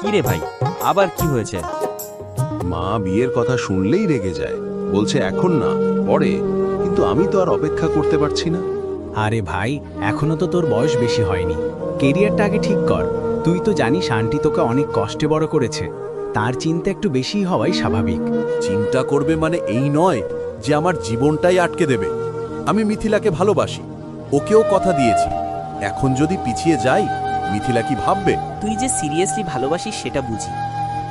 কি রে ভাই? আবার কি হয়েছে? মা বিয়ের কথা শুনলেই রেগে যায়। বলছে এখন না পরে। কিন্তু আমি তো আর অপেক্ষা করতে পারছি না। আরে ভাই এখনও তো তোর বয়স বেশি হয়নি। কেরিয়ারটা আগে ঠিক কর। তুই তো জানিস আন্টি তোকে অনেক কষ্টে বড় করেছে। তার চিন্তা একটু বেশি হওয়াই স্বাভাবিক। চিন্তা করবে মানে এই নয় যে আমার জীবনটাই আটকে দেবে। আমি মিথিলাকে ভালোবাসি। ওকেও কথা দিয়েছি। এখন যদি পিছিয়ে যাই মিথিলা কি ভাববে? তুই যে সিরিয়াসলি ভালোবাসিস সেটা বুঝি।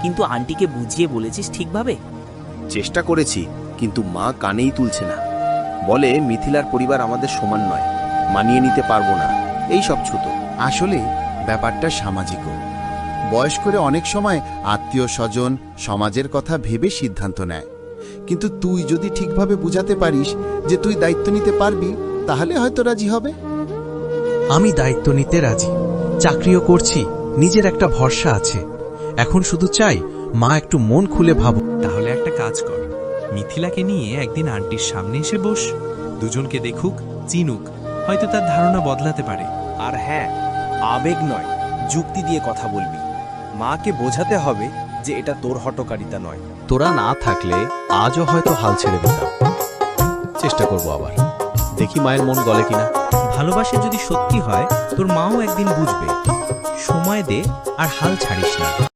কিন্তু আন্টিকে বুঝিয়ে বলেছিস ঠিকভাবে? চেষ্টা করেছি কিন্তু মা কানেই তুলছে না। বলে মিথিলার পরিবার আমাদের সমান নয় মানিয়ে নিতে পারব না। এই সব ছুতো আসলে ব্যাপারটা সামাজিকও। বয়স করে অনেক সময় আত্মীয় স্বজন সমাজের কথা ভেবে সিদ্ধান্ত নেয়। কিন্তু তুই যদি ঠিকভাবে বুঝাতে পারিস যে তুই দায়িত্ব নিতে পারবি তাহলে হয়তো রাজি হবে। আমি দায়িত্ব নিতে রাজি। চাকরিও করছি নিজের একটা ভরসা আছে। এখন শুধু চাই মা একটু মন খুলে ভাবো তাহলে একটা কাজ কর। মিথিলাকে নিয়ে একদিন আন্টির সামনে এসে বস। দুজনকে দেখুক চিনুক। হয়তো তার ধারণা বদলাতে পারে। আর হ্যাঁ আবেগ নয় যুক্তি দিয়ে কথা বলবি। মাকে বোঝাতে হবে যে এটা তোর হটকারিতা নয়। তোরা না থাকলে আজও হয়তো হাল ছেড়ে দিতাম। চেষ্টা করব আবার। দেখি মায়ের মন গলে কিনা। ভালোবাসা যদি সত্যি হয় তোর মাও একদিন বুঝবে। সময় দে আর হাল ছাড়িস না।